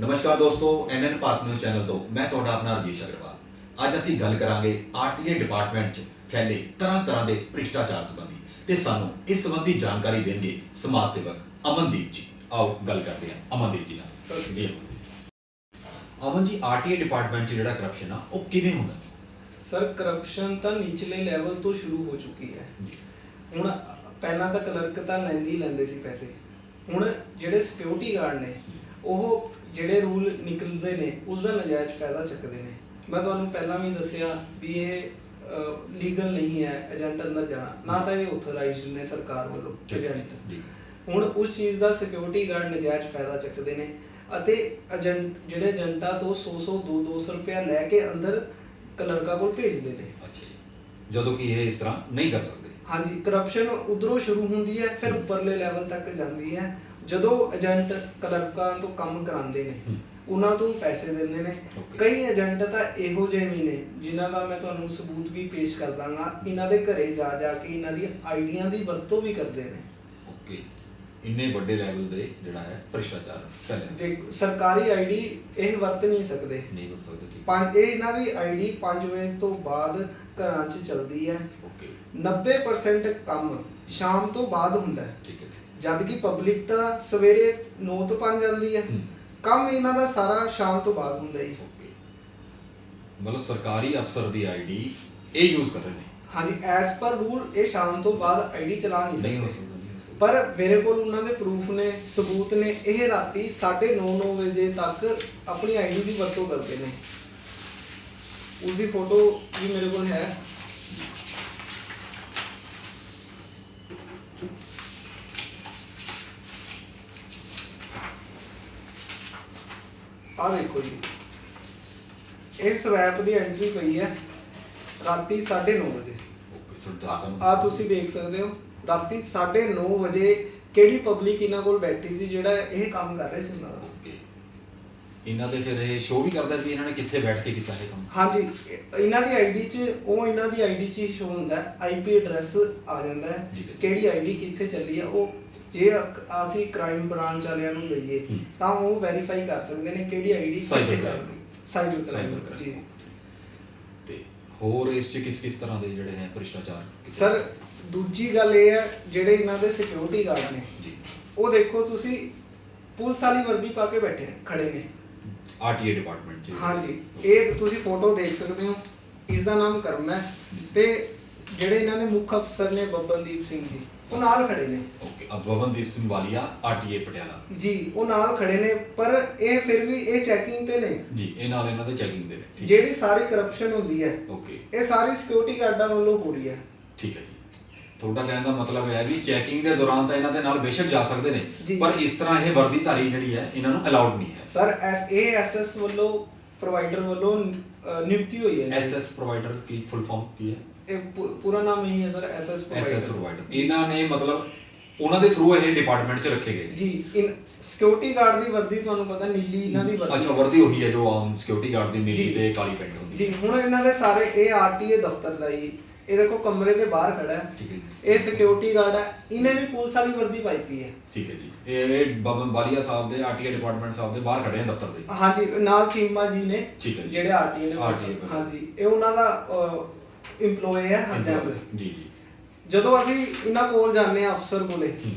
ਨਮਸਕਾਰ ਦੋਸਤੋ ਐਨਐਨ Bharat news channel ਤੋਂ ਮੈਂ ਤੁਹਾਡਾ ਆਪਣਾ ਰਜੀਸ਼ ਅਗਰਵਾਲ। ਅੱਜ ਅਸੀਂ ਗੱਲ ਕਰਾਂਗੇ ਆਰਟੀਏ ਡਿਪਾਰਟਮੈਂਟ 'ਚ ਫੈਲੇ ਤਰ੍ਹਾਂ ਤਰ੍ਹਾਂ ਦੇ ਭ੍ਰਿਸ਼ਟਾਚਾਰ ਸੰਬੰਧੀ ਤੇ ਸਾਨੂੰ ਇਸ ਸੰਬੰਧੀ ਜਾਣਕਾਰੀ ਦੇਣਗੇ ਸਮਾਜ ਸੇਵਕ ਅਮਨਦੀਪ ਜੀ। ਆਓ ਗੱਲ ਕਰਦੇ ਹਾਂ ਅਮਨਦੀਪ ਜੀ ਨਾਲ। ਜੀ। ਅਮਨ ਜੀ ਆਰਟੀਏ ਡਿਪਾਰਟਮੈਂਟ 'ਚ ਜਿਹੜਾ ਕਰਪਸ਼ਨ ਆ ਉਹ ਕਿਵੇਂ ਹੁੰਦਾ? ਸਰ ਕਰਪਸ਼ਨ ਤਾਂ ਨਿਚਲੇ ਲੈਵਲ ਤੋਂ ਸ਼ੁਰੂ ਹੋ ਚੁੱਕੀ ਹੈ। ਹੁਣ ਪਹਿਲਾਂ ਤਾਂ ਕਲਰਕ ਤਾਂ ਲੈਂਦੇ ਲੈਂਦੇ ਸੀ ਪੈਸੇ। ਹੁਣ ਜਿਹੜੇ ਸਿਕਿਉਰਿਟੀ ਗਾਰਡ ਨੇ ਉਹ ਜਿਹੜੇ ਰੂਲ ਨਿਕਲਦੇ ਨੇ ਉਸ ਦਾ ਨਜਾਇਜ਼ ਫਾਇਦਾ ਚੱਕਦੇ ਨੇ। ਮੈਂ ਤੁਹਾਨੂੰ ਪਹਿਲਾਂ ਵੀ ਦੱਸਿਆ ਵੀ ਇਹ ਲੀਗਲ ਨਹੀਂ ਹੈ ਏਜੰਟ ਅੰਦਰ ਜਾਣਾ। ਨਾ ਤਾਂ ਇਹ ਆਥੋਰਾਈਜ਼ਡ ਨੇ ਸਰਕਾਰ ਵੱਲੋਂ ਏਜੰਟ ਹੁਣ ਉਸ ਚੀਜ਼ ਦਾ ਸਿਕਿਉਰਿਟੀ ਗਾਰਡ ਨਜਾਇਜ਼ ਫਾਇਦਾ ਚੱਕਦੇ ਨੇ ਅਤੇ ਏਜੰਟ ਜਿਹੜੇ ਏਜੰਟਾਂ ਤੋਂ 100 100 2 200 ਰੁਪਇਆ ਲੈ ਕੇ ਅੰਦਰ ਕਲਰਕਾਂ ਕੋਲ ਭੇਜਦੇ ਨੇ। ਅੱਛਾ ਜਦੋਂ ਕਿ ਇਹ ਇਸ ਤਰ੍ਹਾਂ ਨਹੀਂ ਕਰ ਸਕਦੇ। ਹਾਂਜੀ ਕਰਪਸ਼ਨ ਉਧਰੋਂ ਸ਼ੁਰੂ ਹੁੰਦੀ ਹੈ ਫਿਰ ਉੱਪਰਲੇ ਲੈਵਲ ਤੱਕ ਜਾਂਦੀ ਹੈ। ਜਦੋਂ ਏਜੰਟ ਕਲਰਕਾਂ ਤੋਂ ਕੰਮ ਕਰਾਉਂਦੇ ਨੇ। ਉਹਨਾਂ ਤੋਂ ਪੈਸੇ ਦਿੰਦੇ ਨੇ. ਕਈ ਏਜੰਟ ਤਾਂ ਇਹੋ ਜਿਹੇ ਵੀ ਨੇ ਜਿਨ੍ਹਾਂ ਦਾ ਮੈਂ ਤੁਹਾਨੂੰ ਸਬੂਤ ਵੀ ਪੇਸ਼ ਕਰ ਦਾਂਗਾ। ਇਹਨਾਂ ਦੇ ਘਰੇ ਜਾ ਜਾ ਕੇ ਇਹਨਾਂ ਦੀ ਆਈਡੀਆਂ ਦੀ ਵਰਤੋਂ ਵੀ ਕਰਦੇ ਨੇ। ਓਕੇ ਇੰਨੇ ਵੱਡੇ ਲੈਵਲ ਦੇ ਜਿਹੜਾ ਹੈ ਭ੍ਰਿਸ਼ਟਾਚਾਰ। ਦੇਖ ਸਰਕਾਰੀ ਆਈਡੀ ਇਹ ਵਰਤ ਨਹੀਂ ਸਕਦੇ। ਨਹੀਂ ਕਰ ਸਕਦੇ ਠੀਕ ਪੰਜ ਇਹ ਇਹਨਾਂ ਦੀ ਆਈਡੀ 5 ਵਜੇ ਤੋਂ ਬਾਅਦ ਘਰਾਂ 'ਚ ਚੱਲਦੀ ਹੈ। ਓਕੇ 90% ਕੰਮ ਸ਼ਾਮ ਤੋਂ ਬਾਅਦ ਹੁੰਦਾ ਹੈ। ਠੀਕ ਹੈ। ਜਦ ਕਿ ਪਬਲਿਕ ਤਾਂ ਸਵੇਰੇ 9 ਤੋਂ 5 ਜਾਂਦੀ ਹੈ। ਹੂੰ। ਕੰਮ ਇਹਨਾਂ ਦਾ ਸਾਰਾ ਸ਼ਾਮ ਤੋਂ ਬਾਅਦ ਹੁੰਦਾ ਹੀ ਓਕੇ ਮਤਲਬ ਸਰਕਾਰੀ ਅਫਸਰ ਦੀ ਆਈਡੀ ਇਹ ਯੂਜ਼ ਕਰ ਰਹੇ ਨੇ? ਹਾਂਜੀ ਐਸ ਪਰ ਰੂਲ ਇਹ ਸ਼ਾਮ ਤੋਂ ਬਾਅਦ ਆਈਡੀ ਚਲਾ ਨਹੀਂ ਨਹੀਂ ਹੋ ਸਕਦੇ। ਸਕਦਾ ਨਹੀਂ ਹੋ ਸਕਦਾ। ਪਰ ਮੇਰੇ ਕੋਲ ਉਹਨਾਂ ਦੇ ਪ੍ਰੂਫ ਨੇ ਸਬੂਤ ਨੇ ਇਹ ਰਾਤੀ 9:30 9 ਵਜੇ ਤੱਕ ਆਪਣੀ ਆਈਡੀ ਦੀ ਵਰਤੋਂ ਕਰਦੇ ਨੇ। ਉਸ ਦੀ ਫੋਟੋ ਵੀ ਮੇਰੇ ਕੋਲ ਹੈ। ਆ ਦੇਖੋ ਜੀ। ਇਸ ਸਵੈਪ ਦੀ ਐਂਟਰੀ ਪਈ ਹੈ ਰਾਤੀ 9:30 ਵਜੇ। ਓਕੇ ਸਰ ਦੱਸ ਆ ਤੁਸੀਂ ਦੇਖ ਸਕਦੇ ਹੋ ਰਾਤੀ 9:30 ਵਜੇ ਕਿਹੜੀ ਪਬਲਿਕ ਇਹਨਾਂ ਕੋਲ ਬੈਠੀ ਸੀ ਜਿਹੜਾ ਇਹ ਕੰਮ ਕਰ ਰਹੇ ਸੀ ਉਹਨਾਂ ਦਾ? ਓਕੇ ਇਹਨਾਂ ਦੇ ਫਿਰ ਇਹ ਸ਼ੋਅ ਵੀ ਕਰਦਾ ਵੀ ਇਹਨਾਂ ਨੇ ਕਿੱਥੇ ਬੈਠ ਕੇ ਕੀਤਾ ਇਹ ਕੰਮ? ਹਾਂਜੀ ਇਹ- ਇਹਨਾਂ ਦੀ ਆਈਡੀ 'ਚ ਉਹ ਇਹਨਾਂ ਦੀ ਆਈਡੀ 'ਚ ਹੀ ਸ਼ੋ ਹੁੰਦਾ ਆਈਪੀ ਐਡਰੈਸ ਆ ਜਾਂਦਾ ਹੈ ਠੀਕ ਹੈ। ਕਿਹੜੀ ਆਈਡੀ ਕਿੱਥੇ ਚੱਲੀ ਹੈ ਉਹ ਜੇ ਅਸੀਂ ਕ੍ਰਾਈਮ ਬ੍ਰਾਂਚ ਵਾਲਿਆਂ ਨੂੰ ਲਈਏ ਹੂੰ। ਤਾਂ ਉਹ ਵੈਰੀਫਾਈ ਕਰ ਸਕਦੇ ਨੇ ਕਿਹੜੀ ID Cyber crime। Cyber Cyber crime crime। ਜੀ ਤੇ ਹੋਰ ਇਸ ਚ ਕਿਸ ਕਿਸ ਤਰ੍ਹਾਂ ਦੇ ਜਿਹੜੇ ਹੈ ਭ੍ਰਿਸ਼ਟਾਚਾਰ ਕਿਸ ਸਰ ਤਰ੍ਹਾਂ? ਦੂਜੀ ਗੱਲ ਇਹ ਹੈ ਜਿਹੜੇ ਇਹਨਾਂ ਦੇ ਸਿਕਿਉਰਿਟੀ ਗਾਰਡ ਨੇ ਜੀ ਉਹ ਦੇਖੋ ਤੁਸੀਂ ਪੁਲਿਸ ਵਾਲੀ ਵਰਦੀ ਪਾ ਕੇ ਬੈਠੇ ਨੇ ਖੜੇ ਨੇ ਆਰਟੀਏ ਡਿਪਾਰਟਮੈਂਟ ਚ ਹਾਂਜੀ ਇਹ ਤੁਸੀਂ ਫੋਟੋ ਦੇਖ ਸਕਦੇ ਹੋ ਇਸ ਦਾ ਨਾਮ ਕਰਮ ਹੈ ਤੇ ਜਿਹੜੇ ਇਹਨਾਂ ਦੇ ਮੁੱਖ ਅਫਸਰ ਨੇ ਬੱਬਨਦੀਪ ਸਿੰਘ ਜੀ ਉਹ ਨਾਲ ਖੜੇ ਨੇ। ਓਕੇ ਅਬ ਭਵਨਦੀਪ ਸਿੰਘ ਵਾਲੀਆ ਆਰਟੀਏ ਪਟਿਆਲਾ। ਜੀ ਉਹ ਨਾਲ ਖੜੇ ਨੇ ਪਰ ਇਹ ਫਿਰ ਵੀ ਇਹ ਚੈਕਿੰਗ ਤੇ ਨੇ। ਜੀ ਇਹ ਨਾਲ ਇਹਨਾਂ ਦੇ ਚੈਕਿੰਗ ਦੇ ਨੇ ਠੀਕ ਜਿਹੜੀ ਸਾਰੀ ਕਰਪਸ਼ਨ ਹੁੰਦੀ ਹੈ ਓਕੇ ਇਹ ਸਾਰੀ ਸਿਕਿਉਰਿਟੀ ਗਾਰਡਾਂ ਵੱਲੋਂ ਹੋ ਰਹੀ ਹੈ। ਠੀਕ ਹੈ ਜੀ। ਤੁਹਾਡਾ ਕਹਿਣ ਦਾ ਮਤਲਬ ਹੈ ਵੀ ਚੈਕਿੰਗ ਦੇ ਦੌਰਾਨ ਤਾਂ ਇਹਨਾਂ ਦੇ ਨਾਲ ਬੇਸ਼ੱਕ ਜਾ ਸਕਦੇ ਨੇ ਜੀ। ਪਰ ਇਸ ਤਰ੍ਹਾਂ ਇਹ ਵਰਦੀਧਾਰੀ ਜਿਹੜੀ ਹੈ ਇਹਨਾਂ ਨੂੰ ਅਲਾਉਡ ਨਹੀਂ ਹੈ। ਸਰ ਐਸ ਇਹ ਐਸਐਸ ਵੱਲੋਂ ਪ੍ਰੋਵਾਈਡਰ ਵੱਲੋਂ ਅਹ, ਨਿਯੁਕਤੀ ਹੋਈ ਹੈ ਐਸਐਸ ਪ੍ਰੋਵਾਈਡਰ ਕੀ ਫੁੱਲ ਫਾਰਮ ਕੀ ਹੈ? ਇਹ ਪੂ- ਪੂਰਾ ਨਾਮ ਇਹੀ ਹੈ ਸਰ ਐਸਐਸ ਐਸਐਸ ਪ੍ਰੋਵਾਈਡਰ ਇਹਨਾਂ ਨੇ ਮਤਲਬ ਉਹਨਾਂ ਦੇ ਥਰੂ ਇਹ ਡਿਪਾਰਟਮੈਂਟ 'ਚ ਰੱਖੇ ਗਏ ਨੇ। ਜੀ ਇਨ ਸਿਕਿਉਰਿਟੀ ਗਾਰਡ ਦੀ ਵਰਦੀ ਤੁਹਾਨੂੰ ਪਤਾ ਨੀਲੀ ਇਹਨਾਂ ਦੀ ਵਰਦੀ। ਅੱਛਾ ਵਰਦੀ ਉਹੀ ਹੈ ਜੋ ਆਮ ਸਿਕਿਉਰਿਟੀ ਗਾਰਡ ਦੀ ਨੀਲੀ ਜੀ। ਤੇ ਕਾਲੀ ਪੈਂਟ ਹੁੰਦੀ ਜੀ ਹੁਣ ਇਹਨਾਂ ਦੇ ਸਾਰੇ ਇਹ ਆਰਟੀਏ ਦਫ਼ਤਰ ਦਾ ਹੀ ਇਹ ਦੇਖੋ ਕਮਰੇ ਦੇ ਬਾਹਰ ਖੜਾ ਹੈ। ਠੀਕ ਹੈ ਜੀ। ਇਹ ਸਿਕਿਉਰਿਟੀ ਗਾਰਡ ਹੈ। ਇਹਨੇ ਵੀ ਪੁਲਿਸ ਵਾਲੀ ਵਰਦੀ ਪਾਈ ਪਈ ਹੈ। ਠੀਕ ਹੈ ਜੀ। ਇਹ ਬਬਨ ਬਾਲੀਆ ਸਾਹਿਬ ਦੇ ਆਰਟੀਏ ਡਿਪਾਰਟਮੈਂਟ ਸਾਹਿਬ ਦੇ ਬਾਹਰ ਖੜੇ ਆ ਦਫ਼ਤਰ ਦੇ। ਹਾਂਜੀ ਨਾਲ ਚੀਮਾ ਜੀ ਨੇ ਠੀਕ ਹੈ ਜੀ। ਜਿਹੜੇ ਆਰਟੀਏ ਨੇ। RTA ਹਾਂਜੀ ਇਹ ਉਹਨਾਂ ਦਾ EMPLOYE ਹੈ ਹਰਜੰਗ ਜੀ ਜੀ। ਜਦੋਂ ਅਸੀਂ ਇਹਨਾਂ ਕੋਲ ਜਾਂਦੇ ਆ ਅਫਸਰ ਕੋਲੇ ਹੂੰ।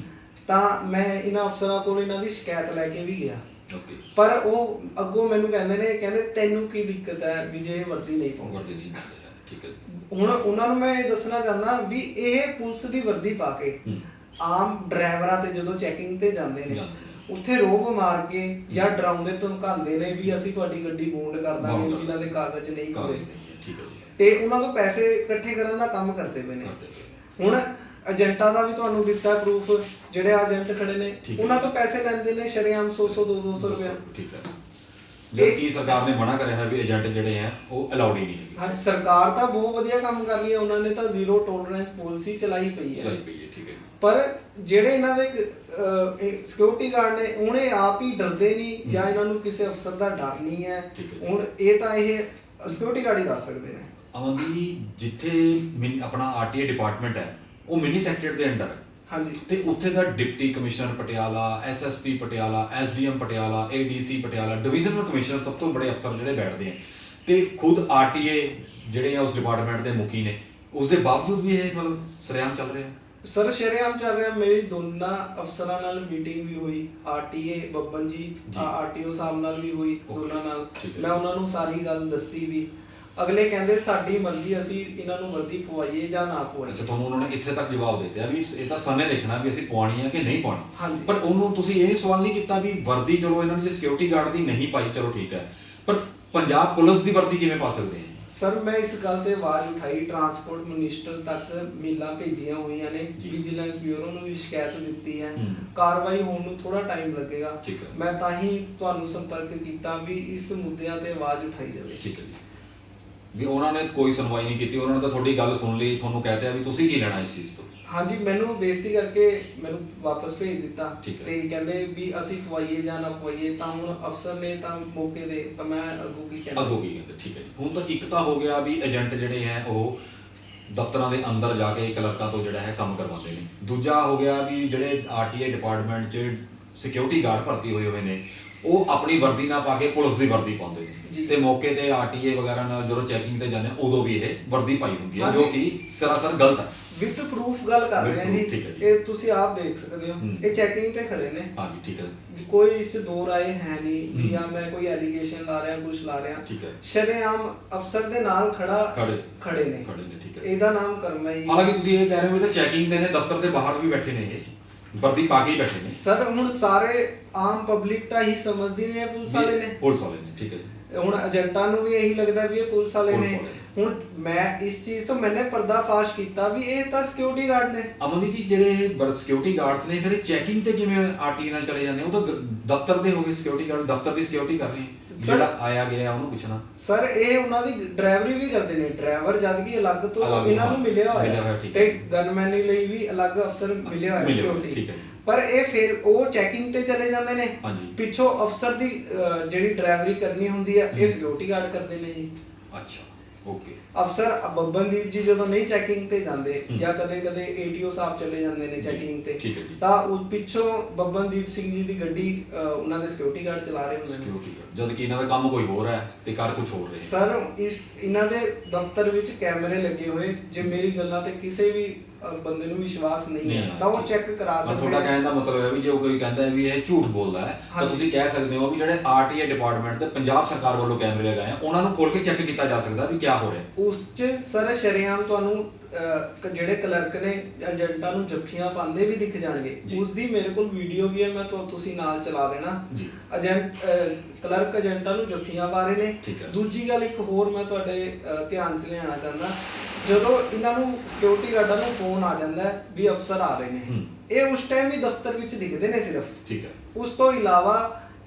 ਤਾਂ ਮੈਂ ਇਹਨਾਂ ਅਫਸਰਾਂ ਕੋਲ ਇਹਨਾਂ ਦੀ ਸ਼ਿਕਾਇਤ ਲੈ ਕੇ ਵੀ ਗਿਆ। ਓਕੇ। ਪਰ ਉਹ ਅੱਗੋਂ ਮੈਨੂੰ ਕਹਿੰਦੇ ਨੇ ਕਹਿੰਦੇ ਤੈਨੂੰ ਕੀ ਦਿੱਕਤ ਹੈ ਵੀ ਜੇ ਇਹ ਵਰਦੀ ਨਹੀਂ ਪਾਉਂਦਾ। ਵਰਦੀ ਨਹੀਂ ਠੀਕ ਹੈ ਹੁਣ ਉਹਨਾਂ ਨੂੰ ਮੈਂ ਇਹ ਦੱਸਣਾ ਚਾਹੁੰਦਾ ਵੀ ਇਹ ਪੁਲਿਸ ਦੀ ਵਰਦੀ ਪਾ ਕੇ ਹੂੰ। ਆਮ ਡਰਾਈਵਰਾਂ ਤੇ ਜਦੋਂ ਚੈਕਿੰਗ ਤੇ ਜਾਂਦੇ ਨੇ ਜਾਂਦੇ। ਉੱਥੇ ਰੋਬ ਮਾਰ ਕੇ ਜਾਂ ਡਰਾਉਂਦੇ ਧਮਕਾਉਂਦੇ ਨੇ ਵੀ ਅਸੀਂ ਤੁਹਾਡੀ ਗੱਡੀ ਬੌਂਡ ਕਰ ਦਾਂਗੇ ਕਰ ਜਿਨ੍ਹਾਂ ਦੇ ਕਾਗਜ਼ ਨਹੀਂ ਕਾਗਜ਼ ਪੂਰੇ। ਨਹੀਂ ਹੈ ਠੀਕ ਹੈ ਜੀ। ਤੇ ਉਹਨਾਂ ਤੋਂ ਪੈਸੇ ਇਕੱਠੇ ਕਰਨ ਦਾ ਕੰਮ ਕਰਦੇ ਪਏ ਨੇ। ਹੁਣ ਏਜੰਟਾਂ ਦਾ ਵੀ ਤੁਹਾਨੂੰ ਦਿੱਤਾ ਪ੍ਰੂਫ ਜਿਹੜੇ ਏਜੰਟ ਖੜੇ ਨੇ ਠੀਕ ਹੈ। ਉਹਨਾਂ ਤੋਂ ਪੈਸੇ ਲੈਂਦੇ ਨੇ ਸ਼ਰੇਆਮ 100 100 200 ਰੁਪਏ ਠੀਕ ਹੈ। ਜਦ ਕਿ ਸਰਕਾਰ ਨੇ ਮਨਾ ਕਰਿਆ ਹੈ ਵੀ ਏਜੰਟ ਜਿਹੜੇ ਹੈ ਉਹ ਅਲਾਉਡ ਹੀ ਨਹੀਂ ਹੈਗੇ। ਹਾਂ ਸਰਕਾਰ ਤਾਂ ਬਹੁਤ ਵਧੀਆ ਕੰਮ ਕਰ ਰਹੀ ਹੈ ਉਹਨਾਂ ਨੇ ਤਾਂ ਜ਼ੀਰੋ ਟੋਲਰੈਂਸ ਪਾਲਿਸੀ ਚਲਾਈ ਪਈ ਹੈ। ਚਲਾਈ ਪਈ ਹੈ ਠੀਕ ਹੈ। ਜੀ ਪਰ ਜਿਹੜੇ ਇਹਨਾਂ ਦੇ ਸਿਕਿਉਰਿਟੀ ਗਾਰਡ ਨੇ ਉਹਨੇ ਆਪ ਹੀ ਡਰਦੇ ਨਹੀਂ ਜਾਂ ਇਹਨਾਂ ਨੂੰ ਕਿਸੇ ਅਫਸਰ ਦਾ ਡਰ ਨਹੀਂ ਹੈ। ਠੀਕ ਹੈ। ਹੁਣ ਇਹ ਤਾਂ ਇਹ ਸਿਕਿਉਰਿਟੀ ਗਾਰਡ ਹੀ ਦੱਸ ਸਕਦੇ ਨੇ। ਅਮਨ ਜੀ ਜਿੱਥੇ ਮਿਨ- ਆਪਣਾ ਆਰਟੀਏ ਡਿਪਾਰਟਮੈਂਟ ਹੈ ਉਹ ਮਿਨੀ ਸੈਕਟਰ ਦੇ ਅੰਡਰ ਹੈ। ਹਾਂਜੀ। ਤੇ ਉੱਥੇ ਦਾ deputy commissioner Patiala SSP Patiala SDM Patiala ADC Patiala divisional commissioner ਸਭ ਤੋਂ ਬੜੇ ਅਫਸਰ ਜਿਹੜੇ ਬੈਠਦੇ ਆ। ਤੇ ਖੁਦ ਆਰਟੀਏ ਜਿਹੜੇ ਆ ਉਸ ਡਿਪਾਰਟਮੈਂਟ ਦੇ ਮੁਖੀ ਨੇ। ਉਸ ਦੇ ਬਾਵਜੂਦ ਵੀ ਇਹ ਮਤਲਬ ਸਰਿਆਮ ਚੱਲ ਰਿਹਾ? ਸਰ ਸ਼ਰੇਆਮ ਚੱਲ ਰਿਹਾ। ਮੇਰੀ ਦੋਨਾਂ ਅਫਸਰਾਂ ਨਾਲ ਮੀਟਿੰਗ ਵੀ ਹੋਈ। ਆਰਟੀਏ ਬੱਬਨ ਜੀ। ਜੀ। ਆਰਟੀਓ ਸਾਹਿਬ ਨਾਲ ਵੀ ਹੋਈ Okay, ਦੋਨਾਂ ਨਾਲ। ਠੀਕ ਹੈ। ਮੈਂ ਉਹਨਾਂ ਨੂੰ ਸਾਰੀ ਗੱਲ ਦੱਸੀ ਵੀ ਅਗਲੇ ਕਹਿੰਦੇ ਸਾਡੀ ਮਰਜ਼ੀ ਅਸੀਂ ਇਹਨਾਂ ਨੂੰ ਵਰਦੀ ਪਵਾਈਏ ਜਾਂ ਨਾ ਪਵਾਈਏ। ਅੱਛਾ ਤੁਹਾਨੂੰ ਉਹਨਾਂ ਨੇ ਇੱਥੇ ਤੱਕ ਜਵਾਬ ਦਿੱਤਾ ਵੀ ਇਹ ਤਾਂ ਸਾਨੇ ਦੇਖਣਾ ਵੀ ਅਸੀਂ ਪਵਾਉਣੀ ਆ ਕਿ ਨਹੀਂ ਹਾਂਜੀ। ਪਰ ਉਹਨੂੰ ਤੁਸੀਂ ਇਹ ਸਵਾਲ ਨਹੀਂ ਕੀਤਾ ਵੀ ਵਰਦੀ ਚਲੋ ਇਹਨਾਂ ਨੇ ਜੇ ਸਿਕਿਉਰਿਟੀ ਗਾਰਡ ਦੀ ਨਹੀਂ ਪਾਈ ਚਲੋ ਠੀਕ ਹੈ। ਪਰ ਪੰਜਾਬ ਪੁਲਿਸ ਦੀ ਵਰਦੀ ਕਿਵੇਂ ਪਾ ਸਕਦੇ ਆ? ਸਰ ਮੈਂ ਇਸ ਗੱਲ ਤੇ ਆਵਾਜ਼ ਉਠਾਈ ਟਰਾਂਸਪੋਰਟ ਮਿਨਿਸਟਰ ਤੱਕ ਮੀਲਾਂ ਭੇਜੀਆਂ ਹੋਈਆਂ ਨੇ ਜੀ। ਵਿਜੀਲੈਂਸ ਬਿਊਰੋ ਨੂੰ ਵੀ ਸ਼ਿਕਾਇਤ ਦਿੱਤੀ ਹੈ। ਹੂੰ। ਕਾਰਵਾਈ ਹੋਣ ਨੂੰ ਥੋੜਾ ਟਾਈਮ ਲੱਗੇਗਾ। ਠੀਕ ਹੈ। ਮੈਂ ਤਾਂ ਹੀ ਤੁਹਾਨੂੰ ਸੰਪਰਕ ਕੀਤਾ ਵੀ ਇਸ ਮੁੱਦਿਆਂ ਤੇ ਆਵਾਜ਼ ਉਠਾਈ ਜਾਵੇ। ਠੀਕ ਹੈ ਜੀ। ਵੀ ਉਹਨਾਂ ਨੇ ਕੋਈ ਸੁਣਵਾਈ ਨਹੀਂ ਕੀਤੀ ਉਹਨਾਂ ਨੇ ਤਾਂ ਤੁਹਾਡੀ ਗੱਲ ਸੁਣ ਲਈ ਤੁਹਾਨੂੰ ਕਹਤੇ ਆ ਵੀ ਤੁਸੀਂ ਕੀ ਲੈਣਾ ਇਸ ਚੀਜ਼ ਤੋਂ? ਹਾਂਜੀ ਮੈਨੂੰ ਬੇਇੱਜ਼ਤੀ ਕਰਕੇ ਮੈਨੂੰ ਵਾਪਸ ਭੇਜ ਦਿੱਤਾ ਠੀਕ ਹੈ। ਤੇ ਕਹਿੰਦੇ ਵੀ ਅਸੀਂ ਖਵਾਈਏ ਜਾਂ ਨਾ ਖਵਾਈਏ ਤਾਂ ਹੁਣ ਅਫਸਰ ਨੇ ਤਾਂ ਮੌਕੇ ਦੇ ਤਾਂ ਮੈਂ ਅੱਗੋਂ ਕੀ ਅੱਗੋਂ ਕੀ ਕਹਿੰਦੇ ਠੀਕ ਹੈ ਜੀ। ਹੁਣ ਤਾਂ ਇੱਕ ਤਾਂ ਹੋ ਗਿਆ ਵੀ ਏਜੰਟ ਜਿਹੜੇ ਹੈ ਉਹ ਦਫ਼ਤਰਾਂ ਦੇ ਅੰਦਰ ਜਾ ਕੇ ਕਲਰਕਾਂ ਤੋਂ ਜਿਹੜਾ ਹੈ ਕੰਮ ਕਰਵਾਉਂਦੇ ਨੇ। ਦੂਜਾ ਹੋ ਗਿਆ ਵੀ ਜਿਹੜੇ ਆਰਟੀਆਈ ਡਿਪਾਰਟਮੈਂਟ 'ਚ ਸਿਕਿਉਰਿਟੀ ਗਾਰਡ ਭਰਤੀ ਹੋਏ ਹੋਏ ਨੇ ਉਹ ਆਪਣੀ ਵਰਦੀ ਨਾ ਪਾ ਕੇ ਪੁਲਿਸ ਦੀ ਵਰਦੀ ਪਾਉਂਦੇ ਨੇ। ਤੇ ਮੌਕੇ ਤੇ ਆਰਟੀਏ ਵਗੈਰਾ ਨਾਲ ਜਦੋਂ ਚੈਕਿੰਗ ਤੇ ਜਾਂਦੇ ਆ, ਉਦੋਂ ਵੀ ਇਹ ਵਰਦੀ ਪਾਈ ਹੁੰਦੀ ਹੈ ਜੋ। ਕਿ ਸਰਾਸਰ ਗਲਤ ਹੈ। ਵਿਦ ਪ੍ਰੂਫ ਗੱਲ ਕਰ ਰਹੇ ਹਾਂ ਠੀਕ ਜੀ। ਇਹ ਤੁਸੀਂ ਆਪ ਦੇਖ ਸਕਦੇ ਹੋ। ਹੂੰ। ਇਹ ਚੈਕਿੰਗ ਤੇ ਖੜੇ ਨੇ। ਹਾਂਜੀ ਠੀਕ ਹੈ। ਕੋਈ ਇਸ ਚ ਦੋ ਰਾਏ ਹੈ ਨਹੀਂ ਜਾਂ ਮੈਂ ਕੋਈ ਐਲੀਗੇਸ਼ਨ ਲਾ ਰਿਹਾ ਕੁਝ ਲਾ ਰਿਹਾ। ਠੀਕ ਹੈ। ਸ਼ਰੇਆਮ ਅਫਸਰ ਦੇ ਨਾਲ ਖੜਾ ਖੜੇ। ਖੜੇ ਨੇ। ਖੜੇ ਨੇ ਠੀਕ ਹੈ। ਇਹਦਾ ਨਾਮ ਕਰਮਾ ਹਾਲਾਂਕਿ ਤੁਸੀਂ ਇਹ ਕਹਿ ਰਹੇ ਹੋ ਵੀ ਤਾਂ ਚੈਕਿੰਗ ਦੇ ਨੇ ਦਫ਼ਤਰ ਦੇ ਬਾਹਰ ਵੀ ਬੈਠੇ ਨੇ ਇਹ। ਵਰਦੀ ਪਾ ਕੇ ਹੀ ਬੈਠੇ ਨੇ। ਸਰ ਹੁਣ ਸਾਰੇ ਆਮ ਪਬਲਿਕ ਤਾਂ ਹੀ ਸਮਝਦੀ ਨੇ ਪੁਲਿਸ ਵਾਲੇ ਨੇ? ਪੁਲਿਸ ਵਾਲੇ ਨੇ ਠੀਕ ਹੈ ਜੀ। ਹੁਣ ਏਜੰਟਾਂ ਨੂੰ ਵੀ ਇਹੀ ਲੱਗਦਾ ਵੀ ਇਹ ਪੁਲਿਸ ਵਾਲੇ ਨੇ। ਹੁਣ ਮੈਂ ਇਸ ਚੀਜ਼ ਤੋਂ ਮੈਨੇ ਪਰਦਾਫਾਸ਼ ਕੀਤਾ ਵੀ ਇਹ ਤਾਂ ਸਿਕਿਉਰਿਟੀ ਗਾਰਡ ਨੇ। ਅਮਨਦੀਪ ਜੀ ਜਿਹੜੇ ਸਿਕਿਉਰਿਟੀ ਗਾਰਡਸ ਨੇ ਫਿਰ ਚੈਕਿੰਗ ਤੇ ਕਿਵੇਂ ਆਰਟੀ ਨਾਲ ਚਲੇ ਜਾਂਦੇ? ਉਹ ਤਾਂ ਦਫ਼ਤਰ ਦੇ ਹੋ ਗਏ ਸਿਕਿਉਰਿਟੀ ਗਾਰਡ ਦਫ਼ਤਰ ਦੀ ਸਿਕਿਉਰਿਟੀ ਕਰ ਰਹੇ ਜਿਹੜਾ ਆਇਆ ਗਿਆ ਉਹਨੂੰ ਪੁੱਛਣਾ। ਸਰ ਇਹ ਉਹਨਾਂ ਦੀ ਡਰਾਈਵਰੀ ਵੀ ਕਰਦੇ ਨੇ। ਡਰਾਈਵਰ ਜਦ ਕਿ ਅਲੱਗ ਤੋਂ ਇਹਨਾਂ ਨੂੰ ਮਿਲਿਆ ਹੋਇਆ, ਤੇ। ਗਨਮੈਨ ਲਈ ਵੀ ਅਲੱਗ ਅਫਸਰ ਮਿਲਿਆ ਹੋਇਆ ਸਿਕਿਉਰਿਟੀ ਠੀਕ ਹੈ। ਪਰ ਇਹ ਫਿਰ ਉਹ ਚੈਕਿੰਗ ਤੇ ਚਲੇ ਜਾਂਦੇ ਨੇ ਹਾਂਜੀ। ਪਿੱਛੋਂ ਅਫਸਰ ਦੀ ਅਹ, ਜਿਹੜੀ ਡਰਾਈਵਰੀ ਕਰਨੀ ਹੁੰਦੀ ਹੈ ਇਹ। ਸਿਕਿਉਰਿਟੀ ਗਾਰਡ ਕਰਦੇ ਨੇ ਜੀ ਅੱਛਾ ਓਕੇ ਅਫਸਰ ਬੱਬਨਦੀਪ ਜੀ ਜਦੋਂ ਨਹੀਂ ਚੈਕਿੰਗ ਤੇ ਜਾਂਦੇ। ਜਾਂ ਕਦੇ-ਕਦੇ ਏਟੀਓ ਸਾਹਿਬ ਚਲੇ ਜਾਂਦੇ ਨੇ ਜੀ, ਚੈਕਿੰਗ ਤੇ ਠੀਕ ਹੈ ਜੀ। ਤਾਂ ਉਸ ਪਿੱਛੋਂ ਬੱਬਨਦੀਪ ਸਿੰਘ ਜੀ ਦੀ ਗੱਡੀ ਅਹ, ਉਹਨਾਂ ਦੇ ਸਿਕਿਉਰਿਟੀ ਗਾਰਡ ਚਲਾ ਰਹੇ ਹੁੰਦੇ ਨੇ ਸਿਕਿਉਰਿਟੀ ਜਦ ਕਿ ਇਹਨਾਂ ਦਾ ਕੰਮ ਕੋਈ ਹੋਰ ਹੈ ਤੇ ਕਰ ਕੁਝ ਹੋਰ ਰਹੇ ਸਰ ਇਸ ਇਹਨਾਂ ਦੇ ਦਫ਼ਤਰ ਵਿੱਚ ਕੈਮਰੇ ਲੱਗੇ ਹੋਏ ਜੇ ਮੇਰੀ ਗੱਲਾਂ ਤੇ ਕਿਸੇ ਵੀ ਅਹ, ਬੰਦੇ ਨੂੰ ਵਿਸ਼ਵਾਸ ਨਹੀਂ ਹੈ ਤਾਂ ਉਹ। ਚੈੱਕ ਕਰਾ ਸਕਦੇ ਤੁਹਾਡਾ ਕਹਿਣ ਦਾ ਮਤਲਬ ਹੈ ਵੀ ਜੇ ਕੋਈ ਕਹਿੰਦਾ ਹੈ ਵੀ ਇਹ ਝੂਠ ਬੋਲਦਾ ਹੈ ਤਾਂ ਹਾਂਜੀ। ਤੁਸੀਂ ਕਹਿ ਸਕਦੇ ਹੋ ਵੀ ਜਿਹੜੇ ਆਰਟੀਏ ਡਿਪਾਰਟਮੈਂਟ ਤੇ ਪੰਜਾਬ ਸਰਕਾਰ ਵੱਲੋਂ ਕੈਮਰੇ ਲਗਾਏ ਆ ਉਹਨਾਂ ਨੂੰ ਖੋਲ ਕੇ ਚੈੱਕ ਕੀਤਾ ਜਾ ਸਕਦਾ ਵੀ ਕੀ ਹੋ ਰਿਹਾ ਉਸ ਚ ਸਰ ਸ਼ਰੇਆਮ ਤੁਹਾਨੂੰ ਅਹ, ਕ- ਜਿਹੜੇ ਕਲਰਕ ਨੇ ਏਜੰਟਾਂ ਨੂੰ ਜੱਫੀਆਂ ਪਾਉਂਦੇ ਵੀ ਦਿਖ ਜਾਣਗੇ ਜੀ। ਉਸ ਦੀ ਮੇਰੇ ਕੋਲ ਵੀਡੀਓ ਵੀ ਹੈ ਮੈਂ ਤੁਹਾ- ਤੁਸੀਂ ਨਾਲ ਚਲਾ ਦੇਣਾ ਜੀ ਏਜੰਟ ਅਹ, ਕਲਰਕ ਏਜੰਟਾਂ ਨੂੰ ਜੱਫੀਆਂ ਪਾ ਰਹੇ ਨੇ ਠੀਕ ਹੈ। ਦੂਜੀ ਗੱਲ ਇੱਕ ਹੋਰ ਮੈਂ ਤੁਹਾਡੇ ਅਹ, ਧਿਆਨ 'ਚ ਲਿਆਉਣਾ ਚਾਹੁੰਦਾ ਜਦੋਂ ਇਹਨਾਂ ਨੂੰ ਸਿਕਿਉਰਿਟੀ ਗਾਰਡਾਂ ਨੂੰ ਫੋਨ ਆ ਜਾਂਦਾ ਹੈ ਵੀ ਅਫਸਰ ਆ ਰਹੇ ਨੇ ਹੂੰ। ਇਹ ਉਸ ਟਾਈਮ ਹੀ ਦਫ਼ਤਰ ਵਿੱਚ ਦਿਖਦੇ ਨੇ ਸਿਰਫ ਠੀਕ ਹੈ ਉਸ ਤੋਂ ਇਲਾਵਾ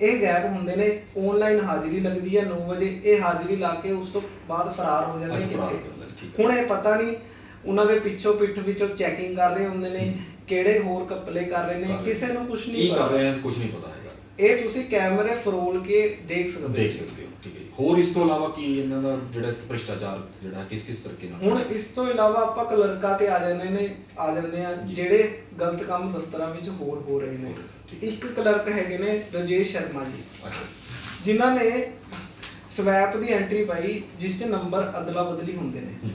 ਇਹ ਗੈਪ ਹੁੰਦੇ ਨੇ ਆਨਲਾਈਨ ਹਾਜ਼ਰੀ ਲੱਗਦੀ ਹੈ 9 ਵਜੇ ਇਹ ਹਾਜ਼ਰੀ ਲਾ ਕੇ ਉਸ ਤੋਂ ਬਾਅਦ ਫਰਾਰ ਹੋ ਜਾਂਦੇ ਅੱਛਾ, ਨੇ ਫਰਾਰ ਹੋ ਕਿੱਥੇ ਜਾਂਦੇ ਨੇ, ਠੀਕ ਹੈ। ਹੁਣ ਇਹ ਪਤਾ ਨਹੀਂ ਉਹਨਾਂ ਦੇ ਪਿੱਛੋਂ ਪਿੱਠ ਵਿੱਚੋਂ ਚੈਕਿੰਗ ਕਰ ਰਹੇ ਹੁੰਦੇ ਨੇ। ਕਿਹੜੇ ਹੋਰ ਕਪਲੇ ਕਰ ਰਹੇ ਨੇ ਕਿਸੇ ਨੂੰ ਕੁਝ ਨਹੀਂ ਕੀ ਕਰ ਪਤਾ ਰਹੇ ਹਨ ਕੁਝ ਨਹੀਂ ਪਤਾ ਹੈਗਾ ਇਹ ਤੁਸੀਂ ਕੈਮਰੇ ਫਰੋਲ ਕੇ ਦੇਖ ਸਕਦੇ ਹੋ ਦੇਖ ਸਕਦੇ ਹੋ ਠੀਕ ਹੈ ਜੀ। ਹੋਰ ਇਸ ਤੋਂ ਇਲਾਵਾ ਕੀ ਇਹਨਾਂ ਦਾ ਜਿਹੜਾ ਭ੍ਰਿਸ਼ਟਾਚਾਰ ਜਿਹੜਾ ਕਿਸ ਕਿਸ ਤਰੀਕੇ ਨਾਲ ਹੁਣ ਇਸ ਤੋਂ ਇਲਾਵਾ ਆਪਾਂ ਕਲਰਕਾਂ ਤੇ ਆ ਜਾਂਦੇ ਨੇ ਆ ਜਾਂਦੇ ਆ ਜੀ। ਜਿਹੜੇ ਗਲਤ ਕੰਮ ਦਫ਼ਤਰਾਂ ਵਿੱਚ ਹੋਰ ਹੋ ਰਹੇ ਨੇ ਹੋ ਰਹੇ, ਠੀਕ ਹੈ। ਇੱਕ ਕਲਰਕ ਹੈਗੇ ਨੇ ਰਜੇਸ਼ ਸ਼ਰਮਾ ਜੀ ਅੱਛਾ ਜਿਨ੍ਹਾਂ ਨੇ ਸਵੈਪ ਦੀ ਐਂਟਰੀ ਪਾਈ ਜਿਸ 'ਚ ਨੰਬਰ ਅਦਲਾ ਬਦਲੀ ਹੁੰਦੇ ਨੇ ਹੂੰ।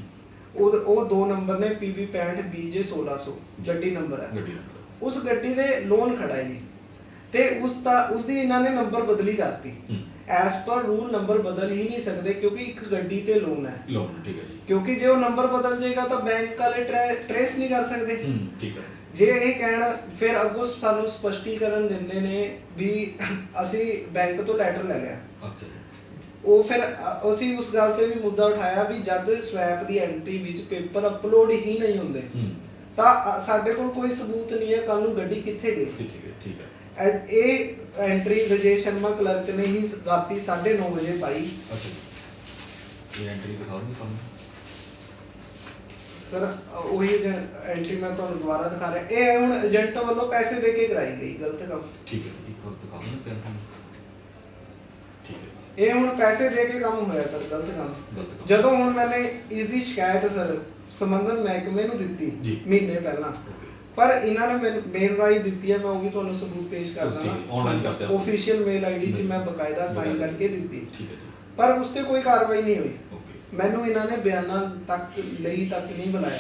ਉਹ ਉਹ ਦੋ ਨੰਬਰ ਨੇ PB 65 BJ 1600 ਗੱਡੀ ਨੰਬਰ ਹੈ। ਗੱਡੀ ਉਸ ਗੱਡੀ ਦੇ ਲੋਨ ਖੜਾ ਹੈ ਜੀ। ਤੇ ਉਸ ਦਾ ਉਸ ਦੀ ਇਹਨਾਂ ਨੇ ਨੰਬਰ ਬਦਲੀ ਕਰਤੀ। ਹੂੰ। ਐਸ ਪਰ ਰੂਲ ਨੰਬਰ ਬਦਲ ਹੀ ਨਹੀਂ ਸਕਦੇ ਕਿਉਂਕਿ ਇੱਕ ਗੱਡੀ ਤੇ ਲੋਨ ਹੈ। ਲੋਨ ਠੀਕ ਹੈ ਜੀ। ਕਿਉਂਕਿ ਜੇ ਉਹ ਨੰਬਰ ਬਦਲ ਜਾਏਗਾ ਤਾਂ ਬੈਂਕ ਵਾਲੇ ਟ੍ਰੇਸ ਨਹੀਂ ਕਰ ਸਕਦੇ। ਹੂੰ ਠੀਕ ਹੈ। ਜੇ ਇਹ ਕਹਿਣ ਫਿਰ ਅੱਗੋਂ ਸਾਨੂੰ ਸਪਸ਼ਟੀਕਰਨ ਦਿੰਦੇ ਨੇ ਵੀ ਅਸੀਂ ਬੈਂਕ ਤੋਂ ਲੈਟਰ ਲੈ ਲਿਆ। ਅੱਛਾ ਜੀ। ਉਹ ਫਿਰ ਅ- ਅਸੀਂ ਉਸ ਗੱਲ ਤੇ ਵੀ ਮੁੱਦਾ ਉਠਾਇਆ ਵੀ ਜਦ ਸਵੈਪ ਦੀ ਐਂਟਰੀ ਵਿੱਚ ਪੇਪਰ ਅਪਲੋਡ ਹੀ ਨਹੀਂ ਹੁੰਦੇ ਹੂੰ। ਤਾਂ ਅ- ਸਾਡੇ ਕੋਲ ਕੋਈ ਸਬੂਤ ਨਹੀਂ ਹੈ ਕੱਲ ਨੂੰ ਗੱਡੀ ਕਿੱਥੇ ਗਈ। ਠੀਕ ਹੈ ਠੀਕ ਹੈ। ਐ- ਇਹ ਐਂਟਰੀ ਰਜੇਸ਼ ਸ਼ਰਮਾ ਕਲਰਕ ਨੇ ਹੀ ਸ- ਰਾਤੀ 9:30 ਵਜੇ ਪਾਈ। ਅੱਛਾ ਜੀ। ਇਹ ਐਂਟਰੀ ਦਿਖਾਓਗੇ ਤੁਹਾਨੂੰ ਸਰ ਅ- ਉਹੀ ਐਂਟਰੀ ਮੈਂ ਤੁਹਾਨੂੰ ਦੁਬਾਰਾ ਦਿਖਾ ਰਿਹਾ। ਇਹ ਹੁਣ ਏਜੰਟ ਵੱਲੋਂ ਪੈਸੇ ਦੇ ਕੇ ਕਰਾਈ ਗਈ ਗਲਤ ਕੰਮ। ਠੀਕ ਹੈ ਜੀ, ਇੱਕ ਵਾਰ ਦਿਖਾਓ ਨਾ ਕੈਮਰਾ ਠੀਕ ਹੈ ਇਹ ਹੁਣ ਪੈਸੇ ਦੇ ਕੇ ਕੰਮ ਹੋਇਆ ਸਰ ਗਲਤ ਕੰਮ ਗਲਤ ਕੰਮ। ਜਦੋਂ ਹੁਣ ਮੈਨੇ ਇਸ ਦੀ ਸ਼ਿਕਾਇਤ ਸਰ ਸੰਬੰਧਤ ਮਹਿਕਮੇ ਨੂੰ ਦਿੱਤੀ ਜੀ। ਮਹੀਨੇ ਪਹਿਲਾਂ Okay. ਪਰ ਇਹਨਾਂ ਨੇ ਮੈਨੂੰ ਮੇਲ ਰਾਈ ਦਿੱਤੀ ਹੈ ਮੈਂ ਉਹ ਵੀ ਤੁਹਾਨੂੰ ਸਬੂਤ ਪੇਸ਼ ਕਰ ਠੀਕ ਹੈ, online। ਆਫੀਸ਼ੀਅਲ ਮੇਲ ਆਈਡੀ 'ਚ ਮੈਂ ਬਕਾਇਦਾ ਸਾਈਨ ਬਕਾਇਦਾ। ਕਰਕੇ ਦਿੱਤੀ ਠੀਕ ਹੈ ਜੀ ਪਰ ਉਸ ਤੇ ਕੋਈ ਕਾਰਵਾਈ ਨਹੀਂ ਹੋਈ ਓਕੇ ਮੈਨੂੰ ਇਹਨਾਂ ਨੇ ਬਿਆਨਾਂ ਤੱਕ ਲਈ ਤੱਕ ਨਹੀਂ ਬੁਲਾਇਆ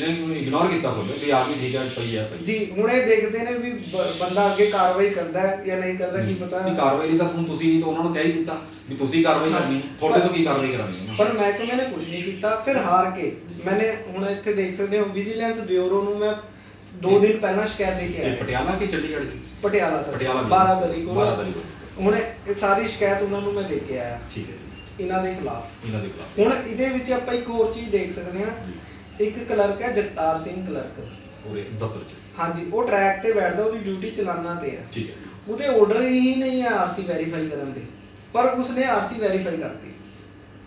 ਇਹਨੇ ਨੂੰ ਇਗਨੋਰ ਕੀਤਾ ਹੁੰਦਾ ਵੀ ਠੀਕ ਹੈ ਪਈ ਹੈ ਪਈ ਜੀ ਹੁਣ ਇਹ ਦੇਖਦੇ ਨੇ ਵੀ ਬ- ਬੰਦਾ ਅੱਗੇ ਕਾਰਵਾਈ ਕਰਦਾ ਹੈ ਜਾਂ ਨਹੀਂ ਕਰਦਾ ਕੀ ਪਤਾ। ਨਹੀਂ ਕਾਰਵਾਈ ਲਈ ਤਾਂ ਹੁਣ ਤੁਸੀਂ ਤਾਂ ਉਹਨਾਂ ਨੂੰ ਕਹਿ ਹੀ ਦਿੱਤਾ ਵੀ ਤੁਸੀਂ ਕਾਰਵਾਈ ਕਰਨੀ ਹੈ। ਤੁਹਾਡੇ ਤੋਂ ਕੀ ਕਾਰਵਾਈ ਕਰਾਣੀ ਹੈ? ਪਰ ਮਹਿਕਮੇ ਨੇ ਕੁਝ ਨਹੀਂ ਕੀਤਾ ਫਿਰ ਹਾਰ ਕੇ। ਮੈਨੇ ਹੁਣ ਇੱਥੇ ਦੇਖ ਸਕਦੇ ਹੋ ਵਿਜੀਲੈਂਸ ਬਿਊਰੋ ਨੂੰ ਮੈਂ 2 ਦਿਨ ਪਹਿਲਾਂ ਸ਼ਿਕਾਇਤ ਦੇ ਕੇ ਇਹ ਆਇਆ। ਪਟਿਆਲਾ ਕਿ ਚੰਡੀਗੜ੍ਹ ਦੀ? ਪਟਿਆਲਾ ਸਰ। ਪਟਿਆਲਾ 12 ਤਰੀਕ ਨੂੰ। 12 ਤਰੀਕ ਨੂੰ। ਹੁਣ ਇਹ ਸਾਰੀ ਸ਼ਿਕਾਇਤ ਉਹਨਾਂ ਨੂੰ ਮੈਂ ਦੇ ਕੇ ਆਇਆ। ਠੀਕ ਹੈ ਜੀ। ਇਹਨਾਂ ਦੇ ਖਿਲਾਫ। ਇਹਨਾਂ ਦੇ ਖਿਲਾਫ। ਹੁਣ ਇਹਦੇ ਵਿੱਚ ਆਪਾਂ ਇੱਕ ਹੋਰ ਚੀਜ਼ ਦੇਖ ਸਕਦੇ ਹਾਂ। ਇੱਕ ਕਲਰਕ ਹੈ ਜਗਤਾਰ ਸਿੰਘ ਕਲਰਕ। ਉਹਦੇ ਦਫ਼ਤਰ ਚ। ਹਾਂਜੀ ਉਹ ਟਰੈਕ ਤੇ ਬੈਠਦਾ ਉਹਦੀ ਡਿਊਟੀ ਚਲਾਨਾ ਤੇ ਹੈ ਠੀਕ ਹੈ। ਉਹਦੇ ਆਰਡਰ ਹੀ ਨਹੀਂ ਹੈ ਆਰਸੀ ਵੈਰੀਫਾਈ ਕਰਨ ਦੇ ਪਰ ਉਸਨੇ ਆਰਸੀ ਵੈਰੀਫਾਈ ਕਰਤੀ।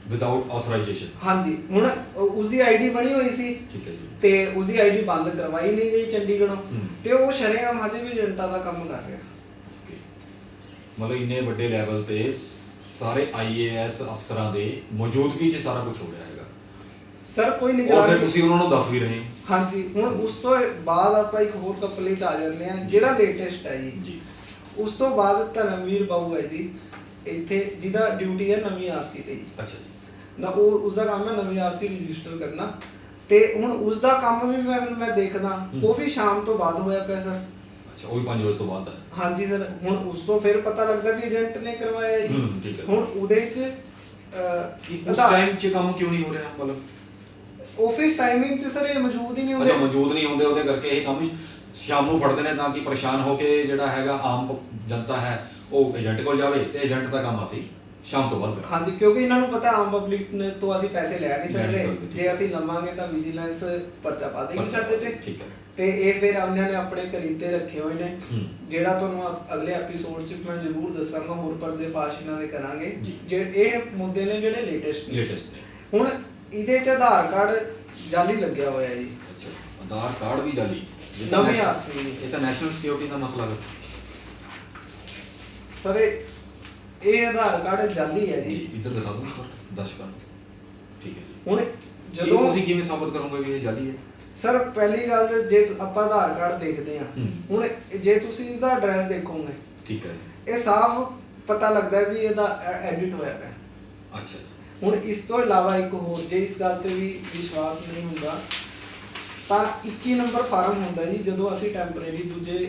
ਵਿਦਆਊਟ ਆਥੋਰਾਈਜੇਸ਼ਨ ਹਾਂਜੀ ਹੁਣ ਉਸਦੀ ਆਈਡੀ ਬਣੀ ਹੋਈ ਸੀ। ਠੀਕ ਹੈ ਜੀ। ਤੇ ਉਸਦੀ ਆਈਡੀ ਬੰਦ ਕਰਵਾਈ ਨਹੀਂ ਗਈ ਚੰਡੀਗੜ੍ਹੋਂ। ਹੂੰ। ਤੇ ਉਹ ਸ਼ਰੇਆਮ ਹਜੇ ਵੀ ਜਨਤਾ ਦਾ ਕੰਮ ਕਰ ਰਿਹਾ। ਓਕੇ। ਮਤਲਬ ਇੰਨੇ ਵੱਡੇ ਲੈਵਲ ਤੇ ਸ- ਸਾਰੇ ਆਈਏਐਸ ਅਫਸਰਾਂ ਦੇ ਮੌਜੂਦਗੀ 'ਚ ਸਾਰਾ ਕੁਝ ਹੋ ਰਿਹਾ ਹੈਗਾ ਸਰ ਕੋਈ ਔਰ ਫਿਰ ਨਿਗਰਾਨੀ ਤੁਸੀਂ ਉਹਨਾਂ ਨੂੰ ਦੱਸ ਵੀ ਰਹੇ ਹੋ। ਹਾਂਜੀ ਹੁਣ ਉਸ ਤੋਂ ਬਾਅਦ ਆਪਾਂ ਇੱਕ ਹੋਰ ਕਪਲੇ ਚ ਆ ਜਾਂਦੇ ਆ ਜਿਹੜਾ ਲੇਟੈਸਟ ਹੈ ਜੀ। ਜੀ। ਉਸ ਤੋਂ ਬਾਅਦ ਧਰਮਵੀਰ ਬਾਬੂ ਹੈ ਜੀ। ਇੱਥੇ ਜਿਹਦਾ ਡਿਊਟੀ ਹੈ ਨਵੀਂ ਆਰਸੀ ਤੇ ਜੀ। ਅੱਛਾ ਜੀ। ਨਾ ਉਹ ਉਸ ਦਾ ਕੰਮ ਹੈ ਨਵੀਂ ਆਰਸੀ ਰਜਿਸਟਰ ਕਰਨਾ। ਤੇ ਹੁਣ ਉਸ ਦਾ ਕੰਮ ਵੀ ਮੈਂ ਮੈਂ ਦੇਖਦਾ। ਹੂੰ। ਉਹ ਵੀ ਸ਼ਾਮ ਤੋਂ ਬਾਅਦ ਹੋਇਆ ਪਿਆ ਸਰ। ਅੱਛਾ ਉਹ ਵੀ 5 ਵਜੇ ਤੋਂ ਬਾਅਦ ਹੈ। ਹਾਂਜੀ ਸਰ। ਹੁਣ ਉਸ ਤੋਂ ਫਿਰ ਪਤਾ ਲੱਗਦਾ ਵੀ ਏਜੰਟ ਨੇ ਕਰਵਾਇਆ ਜੀ। ਹੂੰ, ਠੀਕ ਹੈ। ਹੁਣ ਉਹਦੇ ਚ ਉਸ ਟਾਈਮ 'ਚ ਕੰਮ ਕਿਉਂ ਨਹੀਂ ਹੋ ਰਿਹਾ ਮਤਲਬ? ਆਫਿਸ ਟਾਈਮਿੰਗ ਚ ਸਰ ਇਹ ਮੌਜੂਦ ਹੀ ਨਹੀਂ ਅੱਛਾ ਹੁੰਦੇ ਮੌਜੂਦ ਨਹੀਂ ਹੁੰਦੇ ਉਹਦੇ ਕਰਕੇ ਇਹ ਕੰਮ ਸ਼ਾਮ ਨੂੰ ਫੜਦੇ ਨੇ ਤਾਂ ਕਿ ਪਰੇਸ਼ਾਨ ਹੋ ਕੇ ਜਿਹੜਾ ਹੈਗਾ ਆਮ ਜਨਤਾ ਹੈ ਉਹ ਏਜੰਟ ਕੋਲ ਜਾਵੇ ਤੇ ਏਜੰਟ ਦਾ ਕੰਮ ਅਸੀਂ ਸ਼ਾਮ ਤੋਂ ਬਾਅਦ ਕਰਾਂਗੇ ਹਾਂਜੀ ਕਿਉਂਕਿ ਇਹਨਾਂ ਨੂੰ ਪਤਾ ਆਮ ਪਬਲਿਕ ਨੇ ਤੋਂ ਅਸੀਂ ਪੈਸੇ ਲੈ ਨਹੀਂ ਸਕਦੇ ਜੇ। ਅਸੀਂ ਲਵਾਂਗੇ ਤਾਂ ਵਿਜੀਲੈਂਸ ਪਰਚਾ ਪਾ ਦੇਗੀ ਸਾਡੇ ਤੇ ਠੀਕ ਹੈ। ਤੇ ਇਹ ਫਿਰ ਉਹਨਾਂ ਨੇ ਆਪਣੇ ਕਰੀਤੇ ਰੱਖੇ ਹੋਏ ਨੇ। ਜਿਹੜਾ ਤੁਹਾਨੂੰ ਅਗਲੇ ਐਪੀਸੋਡ 'ਚ ਮੈਂ ਜ਼ਰੂਰ ਦੱਸਾਂਗਾ ਹੋਰ ਪਰਦੇ ਫਾਸ਼ ਇਹਨਾਂ ਦੇ ਕਰਾਂਗੇ ਜੀ। ਜਿਹੜੇ ਇਹ ਮੁੱਦੇ ਨੇ ਜਿਹੜੇ ਲੇਟੈਸਟ ਨੇ ਲੇਟੈਸਟ ਨੇ ਹੁਣ ਇਹਦੇ 'ਚ ਆਧਾਰ ਕਾਰਡ ਜਾਲੀ ਲੱਗਿਆ ਹੋਇਆ ਹੈ ਜੀ। ਅੱਛਾ ਆਧਾਰ ਕਾਰਡ ਵੀ ਜਾਲੀ? ਇਹ ਤਾਂ ਨਵੀਂ ਨੈਸ਼- ਇਹ ਤਾਂ ਨੈਸ਼ਨਲ ਸਿਕਿਉਰਿਟੀ ਦਾ ਮਸਲਾ ਹੈ ਸਰ ਇਹ ਇਹ ਆਧਾਰ ਕਾਰਡ ਜਾਲੀ ਹੈ ਜੀ। ਜੀ ਇੱਧਰ ਦਿਖਾ ਦੂੰ ਦਰਸ਼ਕਾਂ ਨੂੰ ਠੀਕ ਹੈ ਜੀ। ਹੁਣ ਜਦੋਂ ਤੁਸੀਂ ਕਿਵੇਂ ਸਾਬਤ ਕਰੋਗੇ ਵੀ ਇਹ ਜਾਲੀ ਹੈ? ਸਰ ਪਹਿਲੀ ਗੱਲ ਤਾਂ ਜੇ ਆਪਾਂ ਆਧਾਰ ਕਾਰਡ ਦੇਖਦੇ ਹਾਂ। ਹੂੰ। ਹੁਣ ਜੇ ਤੁਸੀਂ ਇਸਦਾ ਐਡਰੈਸ ਦੇਖੋਗੇ। ਠੀਕ ਹੈ ਇਹ ਸਾਫ਼ ਪਤਾ ਲੱਗਦਾ ਹੈ ਵੀ ਇਹਦਾ ਐਡਿਟ ਹੋਇਆ ਪਿਆ। ਅੱਛਾ ਹੁਣ ਇਸ ਤੋਂ ਇਲਾਵਾ ਇੱਕ ਹੋਰ ਜੇ ਇਸ ਗੱਲ ਤੇ ਵੀ ਵਿਸ਼ਵਾਸ ਨਹੀਂ ਹੁੰਦਾ ਤਾਂ 21 ਨੰਬਰ ਫਾਰਮ ਹੁੰਦਾ ਜੀ ਜਦੋਂ ਅਸੀਂ ਟੈਂਪਰੇਰੀ ਦੂਜੇ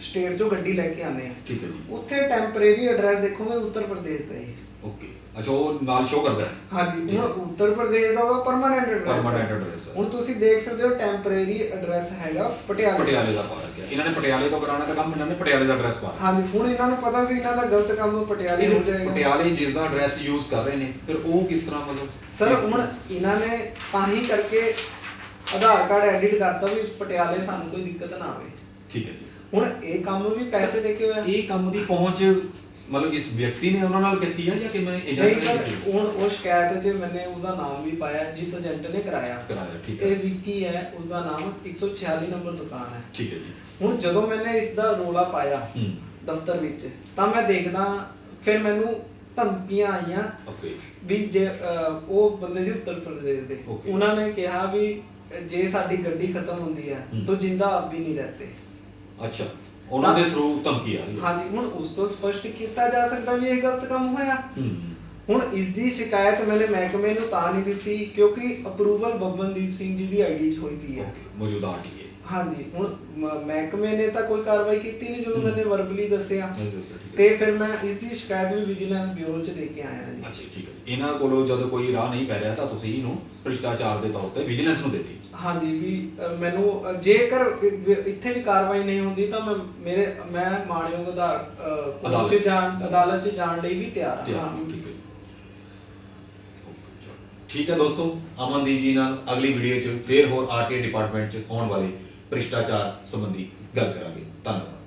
ਸਟੇਟ ਚੋਂ ਗੱਡੀ ਲੈ ਕੇ ਆਨੇ ਆ ਠੀਕ ਹੈ ਜੀ। ਉੱਥੇ ਟੈਂਪਰੇਰੀ ਐਡਰੈਸ ਦੇਖੋਗੇ ਉੱਤਰ ਪ੍ਰਦੇਸ਼ ਦਾ ਜੀ ਓਕੇ ਅੱਛਾ ਉਹ ਨਾਲ ਸ਼ੋ ਕਰਦਾ ਹੈ। ਹਾਂਜੀ ਹੁਣ ਉੱਤਰ ਪ੍ਰਦੇਸ਼ ਦਾ ਉਹ ਪਰਮਾਨੈਂਟ ਐਡਰੈਸ Permanent address ਹੈ। ਹੁਣ ਤੁਸੀਂ ਦੇਖ ਸਕਦੇ ਹੋ ਟੈਂਪਰੇਰੀ ਐਡਰੈਸ ਹੈਗਾ ਪਟਿਆਲੇ ਪਟਿਆਲੇ ਦਾ ਪਾ ਰੱਖਿਆ। ਇਹਨਾਂ ਨੇ ਪਟਿਆਲੇ ਤੋਂ ਕਰਾਉਣਾ ਤਾਂ ਕੰਮ ਇਹਨਾਂ ਨੇ ਪਟਿਆਲੇ ਦਾ ਐਡਰੈਸ ਪਾ। ਹਾਂਜੀ ਹੁਣ ਇਹਨਾਂ ਨੂੰ ਪਤਾ ਸੀ ਇਹਨਾਂ ਦਾ ਗਲਤ ਕੰਮ ਪਟਿਆਲੇ ਹੋ ਜਾਏਗਾ। ਪਟਿਆਲੇ ਜਿਸ ਦਾ ਐਡਰੈਸ ਯੂਜ਼ ਕਰ ਰਹੇ ਨੇ ਫਿਰ ਉਹ ਕਿਸ ਤਰ੍ਹਾਂ ਮਤਲਬ ਸਰ ਹੁਣ ਇਹਨਾਂ ਨੇ ਤਾਂ ਹੀ ਕਰਕੇ ਆਧਾਰ ਕਾਰਡ ਐਡਿਟ ਕਰਤਾ ਵੀ ਪਟਿਆਲੇ ਸਾਨੂੰ ਕੋਈ ਦਿੱਕਤ ਨਾ ਆਵੇ। ਠੀਕ ਹੈ। ਜੀ ਹੁਣ ਇਹ ਕੰਮ ਵੀ ਪੈਸੇ ਦੇ ਕੇ ਹੋਇਆ। ਇਹ ਕੰਮ ਦੀ ਪਹੁੰਚ ਮਤਲਬ ਇਸ ਵਿਅਕਤੀ ਨੇ ਉਹਨਾਂ ਨਾਲ ਕੀਤੀ ਹੈ ਜਾਂ ਕਿ ਮੈਂ ਏਜੰਟ ਨਹੀਂ ਨੇ ਸਰ ਹੁਣ ਉਹ ਸ਼ਿਕਾਇਤ 'ਚ ਮੈਨੇ ਉਹਦਾ ਨਾਮ ਵੀ ਪਾਇਆ ਜਿਸ ਏਜੰਟ ਨੇ ਕਰਾਇਆ। ਕਰਾਇਆ ਠੀਕ ਇਹ ਹੈ ਵਿੱਕੀ ਹੈ ਉਸਦਾ ਨਾਮ 146 ਨੰਬਰ ਦੁਕਾਨ ਹੈ। ਠੀਕ ਹੈ ਜੀ। ਹੁਣ ਜਦੋਂ ਮੈਨੇ ਇਸ ਦਾ ਰੋਲਾ ਪਾਇਆ ਹੂੰ। ਦਫ਼ਤਰ ਵਿੱਚ ਤਾਂ ਮੈਂ ਦੇਖਦਾ ਫਿਰ ਮੈਨੂੰ ਧਮਕੀਆਂ ਆਈਆਂ ਓਕੇ। ਵੀ ਜੇ ਅਹ, ਉਹ ਬੰਦੇ ਸੀ ਉੱਤਰ ਪ੍ਰਦੇਸ਼ ਦੇ। Okay. ਉਹਨਾਂ ਨੇ ਕਿਹਾ ਵੀ ਜੇ ਸਾਡੀ ਗੱਡੀ ਖਤਮ ਹੁੰਦੀ ਹੈ ਹੂੰ। ਤਾਂ ਜਿੰਦਾ ਆਪ ਵੀ ਨਹੀਂ ਰਹਤੇ। ਅੱਛਾ। ਉਹਨਾਂ ਦੇ ਥਰੂ ਧਮਕੀ ਆ ਰਹੀ ਹੈ। ਹਾਂਜੀ ਹੁਣ ਉਸ ਤੋਂ ਸਪਸ਼ਟ ਕੀਤਾ ਜਾ ਸਕਦਾ ਵੀ ਇਹ ਗਲਤ ਕੰਮ ਹੋਇਆ। ਹੂੰ। ਹੁਣ ਇਸ ਦੀ ਸ਼ਿਕਾਇਤ ਮੈंने ਮਹਿਕਮੇ ਨੂੰ ਤਾਂ ਨਹੀਂ ਦਿੱਤੀ ਕਿਉਂਕਿ ਅਪਰੂਵਲ ਬੱਬਨਦੀਪ ਸਿੰਘ ਜੀ ਦੀ ਆਈਡੀ 'ਚ ਹੋਈ ਪਈ ਹੈ। ਮੌਜੂਦਾ ਆਰਟੀਏ ਹਾਂਜੀ ਹੁਣ ਮ- ਮਹਿਕਮੇ ਨੇ ਤਾਂ ਕੋਈ ਕਾਰਵਾਈ ਕੀਤੀ ਨਹੀਂ ਜਦੋਂ। ਮੈंने ਵਰਬਲੀ ਦੱਸਿਆ ਨਹੀਂ ਦੱਸਿਆ, ਠੀਕ ਹੈ। ਤੇ ਫਿਰ ਮੈਂ ਇਸ ਦੀ ਸ਼ਿਕਾਇਤ ਵੀ ਵਿਜੀਲੈਂਸ ਬਿਊਰੋ 'ਚ ਦੇ ਕੇ ਆਇਆ ਜੀ ਅੱਛਾ ਠੀਕ ਹੈ। ਇਹਨਾਂ ਕੋਲੋਂ ਜਦੋਂ ਕੋਈ ਰਾਹ ਨਹੀਂ ਪੈ ਰਿਹਾ ਤਾਂ ਤੁਸੀਂ ਇਹਨੂੰ ਭ੍ਰਿਸ਼ਟਾਚਾਰ ਦੇ ਤੌਰ ਤੇ ਵਿਜੀਲੈਂਸ ਨੂੰ ਦੇਤੀ ਹਾਂਜੀ ਵੀ ਅ, ਮੈਨੂੰ ਅ, ਜੇਕਰ ਇ- ਵੀ ਇੱਥੇ ਵੀ ਕਾਰਵਾਈ ਨਹੀਂ ਹੁੰਦੀ ਤਾਂ ਮੈਂ ਮੇਰੇ ਮੈਂ ਮਾਣਯੋਗ ਆਧਾਰ ਅ, ਕੋਰਟ ਅਦਾਲਤ। 'ਚ ਜਾਣ ਅਦਾਲਤ 'ਚ ਜਾਣ ਲਈ ਵੀ ਤਿਆਰ ਤੇ ਹਾਂ ਠੀਕ ਹੈ ਚਲੋ ਠੀਕ ਹੈ ਦੋਸਤੋ ਅਮਨਦੀਪ ਜੀ ਨਾਲ ਅਗਲੀ ਵੀਡੀਓ 'ਚ ਫੇਰ ਹੋਰ ਆਰਟੀਆਈ ਡਿਪਾਰਟਮੈਂਟ 'ਚ ਹੋਣ ਵਾਲੇ ਭ੍ਰਿਸ਼ਟਾਚਾਰ ਸੰਬੰਧੀ ਗੱਲ ਕਰਾਂਗੇ। ਧੰਨਵਾਦ।